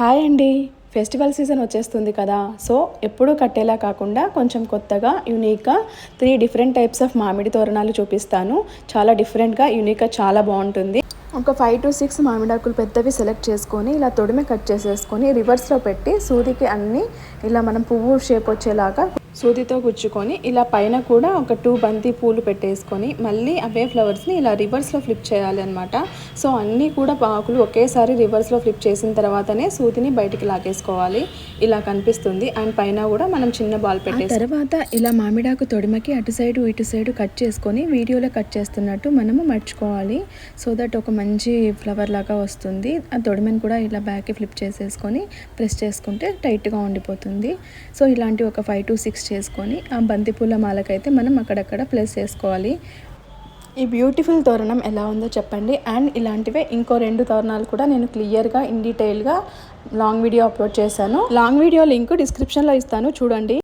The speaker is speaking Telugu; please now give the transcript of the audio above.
హాయ్ అండి. ఫెస్టివల్ సీజన్ వచ్చేస్తుంది కదా. సో ఎప్పుడూ కట్టేలా కాకుండా కొంచెం కొత్తగా యూనిక్గా త్రీ డిఫరెంట్ టైప్స్ ఆఫ్ మామిడి తోరణాలు చూపిస్తాను. చాలా డిఫరెంట్గా యూనిక్గా చాలా బాగుంటుంది. ఒక ఫైవ్ టు సిక్స్ మామిడాకులు పెద్దవి సెలెక్ట్ చేసుకొని ఇలా తొడిమి కట్ చేసేసుకొని రివర్స్లో పెట్టి సూదికి అన్నీ ఇలా మనం పువ్వు షేప్ వచ్చేలాగా సూదితో గుచ్చుకొని ఇలా పైన కూడా ఒక టూ బంతి పూలు పెట్టేసుకొని మళ్ళీ అవే ఫ్లవర్స్ని ఇలా రివర్స్లో ఫ్లిప్ చేయాలి అనమాట సో అన్నీ కూడా ఆకులు ఒకేసారి రివర్స్లో ఫ్లిప్ చేసిన తర్వాతనే సూదిని బయటికి లాగేసుకోవాలి. ఇలా కనిపిస్తుంది. అండ్ పైన కూడా మనం చిన్న బాల్ పెట్టేసి తర్వాత ఇలా మామిడాకు తొడిమకి అటు సైడు ఇటు సైడు కట్ చేసుకొని వీడియోలో కట్ చేస్తున్నట్టు మనము మర్చుకోవాలి. సో దట్ ఒక మంచి ఫ్లవర్ లాగా వస్తుంది. ఆ తొడిమని కూడా ఇలా బ్యాక్కి ఫ్లిప్ చేసేసుకొని ప్రెస్ చేసుకుంటే టైట్గా ఉండిపోతుంది. సో ఇలాంటి ఒక ఫైవ్ టు సిక్స్ చేసుకొని ఆ బంతిపూల మాలకైతే మనం అక్కడక్కడ ప్లేస్ చేసుకోవాలి. ఈ బ్యూటిఫుల్ తోరణం ఎలా ఉందో చెప్పండి. అండ్ ఇలాంటివే ఇంకో రెండు తోరణాలు కూడా నేను క్లియర్గా ఇన్ డీటెయిల్గా లాంగ్ వీడియో అప్లోడ్ చేశాను. లాంగ్ వీడియో లింక్ డిస్క్రిప్షన్లో ఇస్తాను. చూడండి.